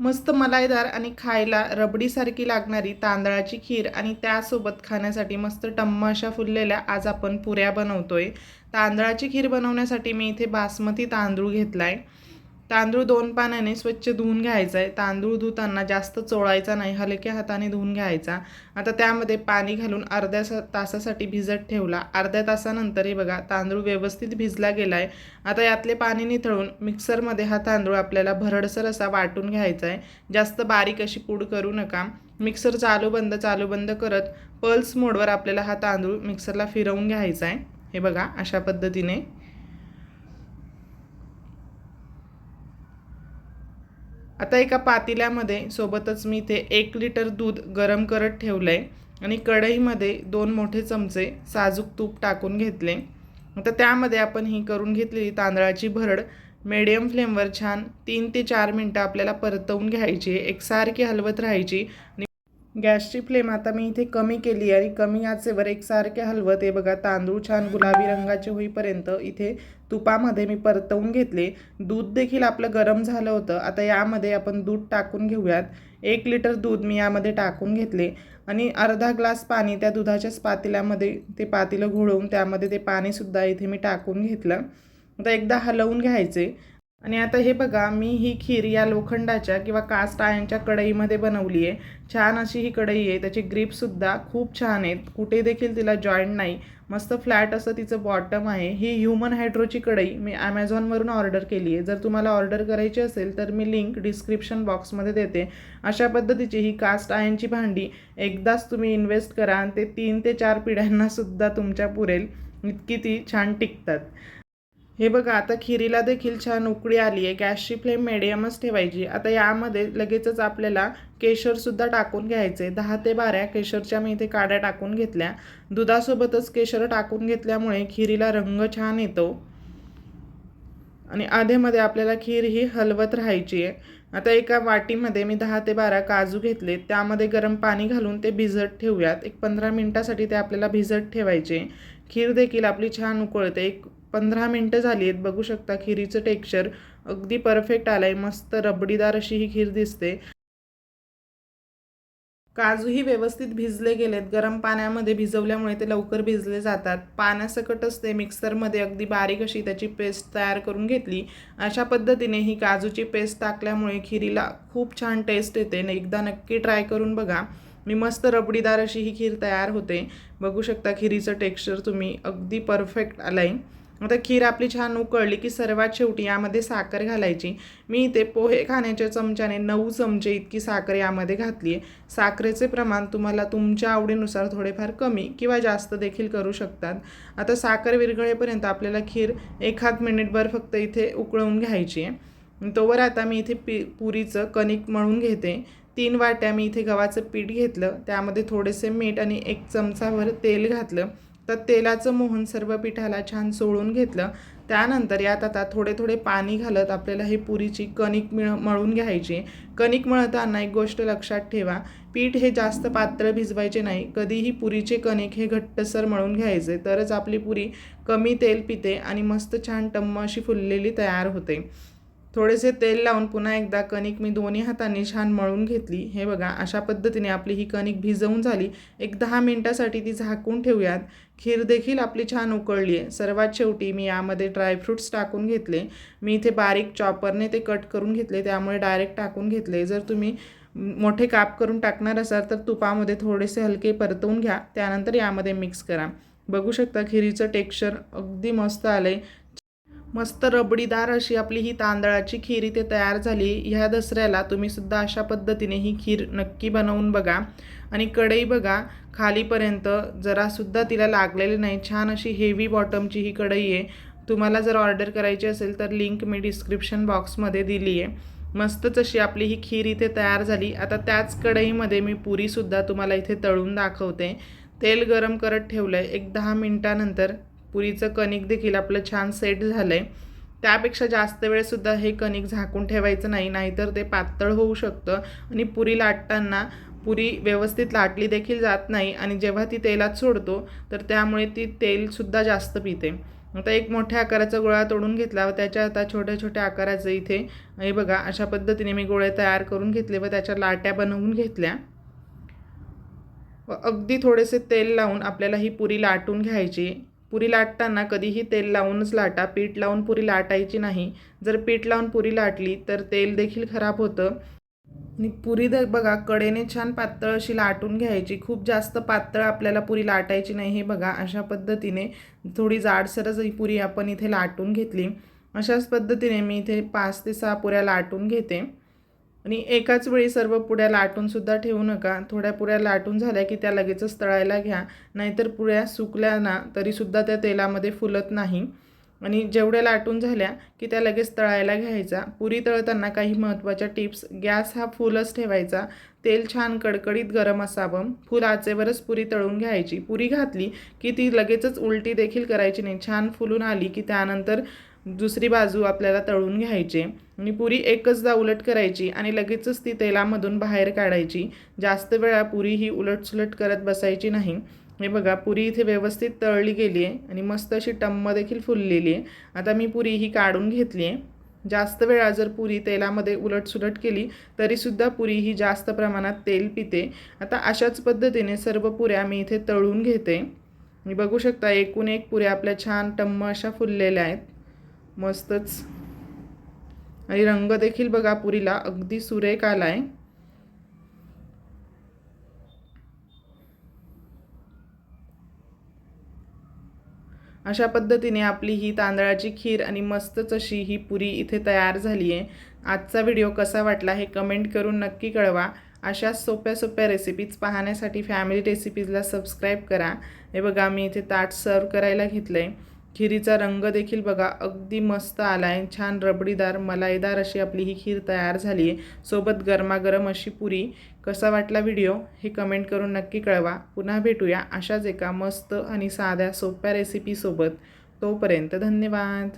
मस्त मलाईदार आणि खायला रबडीसारखी लागणारी तांदळाची खीर आणि त्यासोबत खाण्यासाठी मस्त टम्म अशा फुललेल्या आज आपण पुऱ्या बनवतोय. तांदळाची खीर बनवण्यासाठी मी इथे बासमती तांदूळ घेतला आहे तांदूळ दोन पाण्याने स्वच्छ धुवून घ्यायचा आहे तांदूळ धुताना जास्त चोळायचा नाही हलक्या हाताने धुवून घ्यायचा. आता त्यामध्ये पाणी घालून अर्ध्या स तासासाठी भिजत ठेवला. अर्ध्या तासानंतर हे बघा तांदूळ व्यवस्थित भिजला गेला आहे आता यातले पाणी निथळून मिक्सरमध्ये हा तांदूळ आपल्याला भरडसर असा वाटून घ्यायचा आहे जास्त बारीक अशी पूड करू नका. मिक्सर चालू बंद चालू बंद करत पल्स मोडवर आपल्याला हा तांदूळ मिक्सरला फिरवून घ्यायचा आहे हे बघा अशा पद्धतीने आता एका पातेल्यामध्ये सोबतच मी इथे एक लिटर दूध गरम करत ठेवलं आहे आणि कढईमध्ये दोन मोठे चमचे साजूक तूप टाकून घेतले. आता त्यामध्ये आपण ही करून घेतलेली तांदळाची भरड मिडियम फ्लेमवर छान तीन ते चार मिनटं आपल्याला परतवून घ्यायची एकसारखी हलवत राहायची आणि गॅसची फ्लेम आता मी इथे कमी केली आहे आणि कमी आचेवर एकसारखे हलवत हे बघा तांदूळ छान गुलाबी रंगाचे होईपर्यंत इथे तुपामध्ये मी परतवून घेतले. दूध देखील आपलं गरम झालं होतं. आता यामध्ये आपण दूध टाकून घेऊयात. एक लिटर दूध मी यामध्ये टाकून घेतले. आणि अर्धा ग्लास पाणी त्या दुधाच्याच पातेल्यामध्ये ते पातेलं घोळवून त्यामध्ये ते पाणीसुद्धा इथे मी टाकून घेतलं. आता एकदा हलवून घ्यायचे. आणि आता हे बघा मी ही खीर या लोखंडाच्या किंवा कास्ट आयनच्या कढईमध्ये बनवली आहे. छान अशी ही कढई आहे. त्याची ग्रीपसुद्धा खूप छान आहेत कुठे देखील तिला जॉईंट नाही. मस्त फ्लॅट असं तिचं बॉटम आहे. ही ह्युमन हायड्रोची कढई मी ॲमेझॉनवरून ऑर्डर केली आहे. जर तुम्हाला ऑर्डर करायची असेल तर मी लिंक डिस्क्रिप्शन बॉक्समध्ये देते. अशा पद्धतीची ही कास्ट आयनची भांडी एकदाच तुम्ही इन्व्हेस्ट करा आणि ते तीन ते चार पिढ्यांनासुद्धा तुमच्या पुरेल. इतकी ती छान टिकतात. हे बघा आता खिरीला देखील छान उकळी आली आहे. गॅसची फ्लेम मिडियमच ठेवायची. आता यामध्ये लगेचच आपल्याला केशरसुद्धा टाकून घ्यायचे. दहा ते बारा केशरच्या मी इथे काड्या टाकून घेतल्या. दुधासोबतच केशर टाकून घेतल्यामुळे खिरीला रंग छान येतो. आणि आधेमध्ये आपल्याला खीर ही हलवत राहायची आहे. आता एका वाटीमध्ये मी दहा ते बारा काजू घेतले. त्यामध्ये गरम पाणी घालून ते भिजत ठेवूयात. एक पंधरा मिनटासाठी ते आपल्याला भिजत ठेवायचे. खीर देखील आपली छान उकळते. एक पंधरा मिनटं झाली आहेत. बघू शकता खिरीचं टेक्स्चर अगदी परफेक्ट आलं आहे मस्त रबडीदार अशी ही खीर दिसते. काजूही व्यवस्थित भिजले गेलेत. गरम पाण्यामध्ये भिजवल्यामुळे ते लवकर भिजले जातात. पाण्यासकटच ते मिक्सरमध्ये अगदी बारीक अशी त्याची पेस्ट तयार करून घेतली. अशा पद्धतीने ही काजूची पेस्ट टाकल्यामुळे खिरीला खूप छान टेस्ट येते. एकदा नक्की ट्राय करून बघा. मी मस्त रबडीदार अशी ही खीर तयार होते. बघू शकता खिरीचं टेक्स्चर तुम्ही अगदी परफेक्ट आलं आहे आता खीर आपली छान उकळली की सर्वात शेवटी यामध्ये साखर घालायची. मी इथे पोहे खाण्याच्या चमच्याने नऊ चमचे इतकी साखर यामध्ये घातली आहे साखरेचे प्रमाण तुम्हाला तुमच्या आवडीनुसार थोडेफार कमी किंवा जास्त देखील करू शकतात. आता साखर विरघळेपर्यंत आपल्याला खीर एखाद मिनिटभर फक्त इथे उकळवून घ्यायची आहे तोवर आता मी इथे पी पुरीचं कणिक मळून घेते. तीन वाट्या मी इथे गव्हाचं पीठ घेतलं. त्यामध्ये थोडेसे मीठ आणि एक चमचाभर तेल घातलं. तर तेलाचं मोहन सर्व पिठाला छान सोळून घेतलं. त्यानंतर यात आता थोडे थोडे पाणी घालत आपल्याला हे पुरीची कणिक मिळ मळून घ्यायची. कणिक मळताना एक गोष्ट लक्षात ठेवा पीठ हे जास्त पात्र भिजवायचे नाही. कधीही पुरीचे कणिक हे घट्टसर मळून घ्यायचे तरच आपली पुरी कमी तेल पिते आणि मस्त छान टम्म अशी फुललेली तयार होते. थोडेसे तेल लावून पुन्हा एकदा कणिक मी दोन्ही हातांनी छान मळून घेतली. हे बघा अशा पद्धतीने आपली ही कणिक भिजवून झाली. एक दहा मिनटासाठी ती झाकून ठेवूयात. खीर देखील आपली छान उकळली आहे. सर्वात शेवटी मी यामध्ये ड्रायफ्रूट्स टाकून घेतले. मी इथे बारीक चॉपरने ते कट करून घेतले. त्यामुळे डायरेक्ट टाकून घेतले. जर तुम्ही मोठे काप करून टाकणार असाल तर तुपामध्ये थोडेसे हलके परतवून घ्या. त्यानंतर यामध्ये मिक्स करा. बघू शकता खिरीचं टेक्स्चर अगदी मस्त आलं आहे मस्त रबडीदार अशी आपली ही तांदळाची खीर इथे तयार झाली. ह्या दसऱ्याला तुम्हीसुद्धा अशा पद्धतीने ही खीर नक्की बनवून बघा. आणि कढई बघा खालीपर्यंत जरासुद्धा तिला लागलेली नाही. छान अशी हेवी बॉटमची ही कढई आहे. तुम्हाला जर ऑर्डर करायची असेल तर लिंक मी डिस्क्रिप्शन बॉक्समध्ये दिली आहे. मस्तच अशी आपली ही खीर इथे तयार झाली. आता त्याच कढईमध्ये मी पुरीसुद्धा तुम्हाला इथे तळून दाखवते. तेल गरम करत ठेवलं आहे एक दहा मिनटानंतर पुरीचं कणिक देखील आपलं छान सेट झालं आहे त्यापेक्षा जास्त वेळसुद्धा हे कणिक झाकून ठेवायचं नाही नाहीतर ते पातळ होऊ शकतं. आणि पुरी लाटताना पुरी व्यवस्थित लाटली देखील जात नाही आणि जेव्हा ती तेलात सोडतो तर त्यामुळे ती तेलसुद्धा जास्त पिते. आता एक मोठ्या आकाराचा गोळा तोडून घेतला व त्याच्या आता छोट्या छोट्या आकाराचं इथे हे बघा अशा पद्धतीने मी गोळे तयार करून घेतले व त्याच्या लाट्या बनवून घेतल्या. व अगदी थोडेसे तेल लावून आपल्याला ही पुरी लाटून घ्यायची. पुरी लाटताना कधीही तेल लावूनच लाटा. पीठ लावून पुरी लाटायची नाही. जर पीठ लावून पुरी लाटली तर तेल देखील खराब होतं. आणि पुरी द बघा कडेने छान पातळ अशी लाटून घ्यायची. खूप जास्त पातळ आपल्याला पुरी लाटायची नाही हे बघा अशा पद्धतीने थोडी जाडसरच ही पुरी आपण इथे लाटून घेतली. अशाच पद्धतीने मी इथे पाच ते सहा पुऱ्या लाटून घेते. आणि एकाच वेळी सर्व पुऱ्या लाटूनसुद्धा ठेवू नका. थोड्या पुऱ्या लाटून झाल्या की त्या लगेचच तळायला घ्या. नाहीतर पुऱ्या सुकल्या ना तरीसुद्धा त्या तेलामध्ये फुलत नाही. आणि जेवढ्या लाटून झाल्या की त्या लगेच तळायला घ्यायचा. पुरी तळताना काही महत्त्वाच्या टिप्स गॅस हा फुलच ठेवायचा. तेल छान कडकडीत गरम असावं. फुल आचेवरच पुरी तळून घ्यायची. पुरी घातली की ती लगेचच उलटी देखील करायची नाही. छान फुलून आली की त्यानंतर दुसरी बाजू आपल्याला तळून घ्यायची. आणि पुरी एकचदा उलट करायची आणि लगेचच ती तेलामधून बाहेर काढायची. जास्त वेळा पुरी ही उलटसुलट करत बसायची नाही. हे बघा पुरी इथे व्यवस्थित तळली गेली आहे आणि मस्त अशी टम्म देखील फुललेली आहे आता मी पुरी ही काढून घेतली आहे जास्त वेळा जर पुरी तेलामध्ये उलटसुलट केली तरीसुद्धा पुरी ही जास्त प्रमाणात तेल पिते. आता अशाच पद्धतीने सर्व पुऱ्या मी इथे तळून घेते. मी बघू शकता एकूण एक पुऱ्या आपल्या छान टम्म अशा फुललेल्या आहेत. मस्तच. आणि रंग देखील बघा पुरीला अगदी सुरेख आला आहे अशा पद्धतीने आपली ही तांदळाची खीर आणि मस्तच अशी ही पुरी इथे तयार झाली आहे आजचा व्हिडिओ कसा वाटला हे कमेंट करून नक्की कळवा. अशा सोप्या सोप्या रेसिपीज पाहण्यासाठी फॅमिली रेसिपीजला सबस्क्राईब करा. हे बघा मी इथे ताट सर्व करायला घेतलं आहे खिरीचा रंग देखील बघा अगदी मस्त आला आहे छान रबडीदार मलाईदार अशी आपली ही खीर तयार झाली आहे. सोबत गरमागरम अशी पुरी. कसा वाटला व्हिडिओ? हे कमेंट करून नक्की कळवा. पुन्हा भेटूया अशाच एका मस्त आणि साध्या सोप्या रेसिपीसोबत तोपर्यंत धन्यवाद.